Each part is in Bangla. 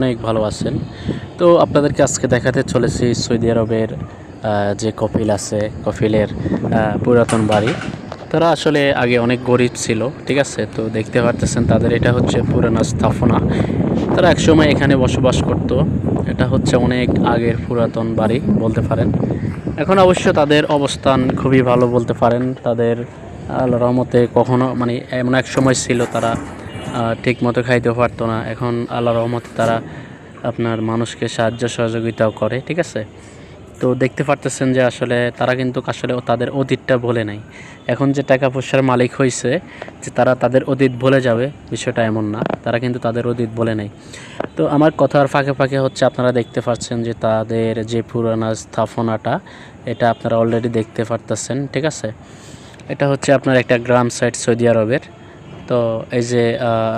অনেক ভালো আছেন। তো আপনাদেরকে আজকে দেখাতে চলেছি সৌদি আরবের যে কপিল আছে কপিলের পুরাতন বাড়ি। তারা আসলে আগে অনেক গরিব ছিল, ঠিক আছে? তো দেখতে পারতেছেন তাদের এটা হচ্ছে পুরানো স্থাপনা। তারা একসময় এখানে বসবাস করত। এটা হচ্ছে অনেক আগের পুরাতন বাড়ি বলতে পারেন। এখন অবশ্য তাদের অবস্থান খুবই ভালো বলতে পারেন। তাদের আল্লাহ রহমতে কখনো মানে এমন এক সময় ছিল তারা ঠিক মতো খাইতেও পারতো না। এখন আল্লাহ রহমতে তারা আপনার মানুষকে সাহায্য সহযোগিতাও করে, ঠিক আছে? তো দেখতে পারতেছেন যে আসলে তারা কিন্তু আসলে তাদের অতীতটা ভুলে নাই। এখন যে টাকা পয়সার মালিক হয়েছে যে তারা তাদের অতীত ভুলে যাবে, বিষয়টা এমন না। তারা কিন্তু তাদের অতীত বলে নাই। তো আমার কথার ফাঁকে ফাঁকে হচ্ছে আপনারা দেখতে পাচ্ছেন যে তাদের যে পুরানা স্থাপনাটা, এটা আপনারা অলরেডি দেখতে পারতেছেন, ঠিক আছে? এটা হচ্ছে আপনার একটা গ্রাম সাইড সৌদি আরবের। তো এই যে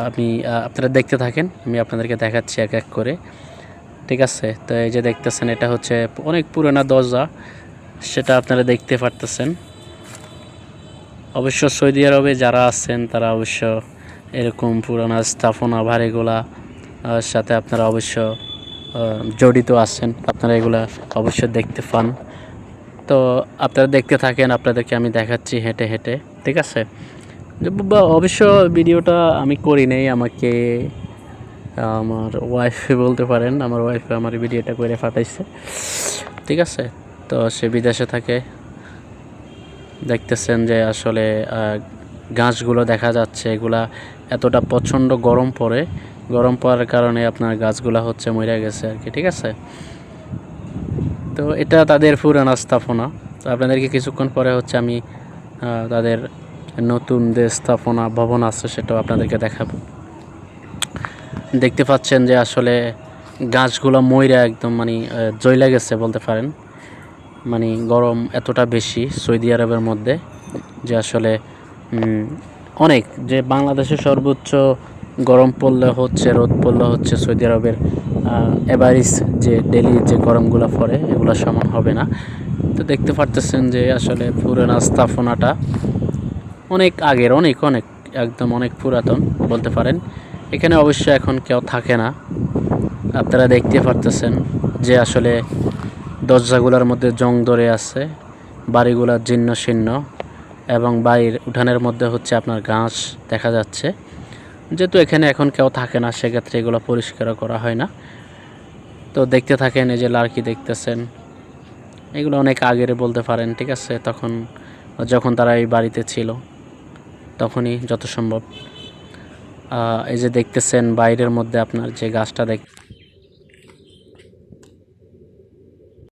আমি আপনারা দেখতে থাকেন আমি আপনাদেরকে দেখাচ্ছি এক এক করে ঠিক আছে? তো এই যে দেখতেছেন এটা হচ্ছে অনেক পুরোনো দরজা সেটা আপনারা দেখতে পারতেছেন। অবশ্য সৌদি আরবে যারা আছেন তারা অবশ্য এরকম পুরোনো স্থাপনা আহ, সাথে আপনারা অবশ্য জড়িত আছেন আপনারা এগুলা অবশ্য দেখতে পান। তো আপনারা দেখতে থাকেন আপনাদেরকে আমি দেখাচ্ছি হেঁটে হেঁটে ঠিক আছে? অবশ্য ভিডিওটা আমি করি নাই, আমাকে, আমার ওয়াইফে বলতে পারেন, আমার ওয়াইফে আমার ভিডিওটা করে পাঠাইছে। ঠিক আছে? তো সে বিদেশে থাকে। দেখতেছেন যে আসলে গাছগুলো দেখা যাচ্ছে, এগুলা এতটা প্রচণ্ড গরম পড়ে। গরম পড়ার কারণে আপনার গাছগুলো হচ্ছে মরে গেছে আর কি, ঠিক আছে? তো এটা তাদের পুরানো স্থাপনা তো আপনাদেরকে কিছুক্ষণ পরে হচ্ছে আমি তাদের নতুন যে স্থাপনা ভবন আছে সেটাও আপনাদেরকে দেখাবো। দেখতে পাচ্ছেন যে আসলে গাছগুলো ময়রা একদম মানে জয়লা গেছে বলতে পারেন। মানে গরম এতটা বেশি সৌদি আরবের মধ্যে যে আসলে অনেক যে বাংলাদেশে সর্বোচ্চ গরম পড়লে হচ্ছে, রোদ পড়লে হচ্ছে সৌদি আরবের এভারিজ যে ডেলি যে গরমগুলো পড়ে, এগুলো সমান হবে না। তো দেখতে পারতেছেন যে আসলে পুরোনো স্থাপনাটা অনেক আগের, অনেক অনেক, একদম অনেক পুরাতন বলতে পারেন। এখানে অবশ্য এখন কেউ থাকে না। আপনারা দেখতে পারতেছেন যে আসলে দরজাগুলোর মধ্যে জং ধরে আছে বাড়িগুলো জীর্ণ শীর্ণ এবং বাড়ির উঠানের মধ্যে হচ্ছে আপনার ঘাস দেখা যাচ্ছে। যেহেতু এখানে এখন কেউ থাকে না, সেক্ষেত্রে এগুলো পরিষ্কার করা হয় না। তো দেখতে থাকেন, এই যে লার্কি দেখতেছেন। এগুলো অনেক আগের বলতে পারেন, ঠিক আছে? তখন, যখন তারা এই বাড়িতে ছিল। তখনই যত সম্ভব। এই যে দেখতেছেন বাইরের মধ্যে আপনার যে গাছটা দেখ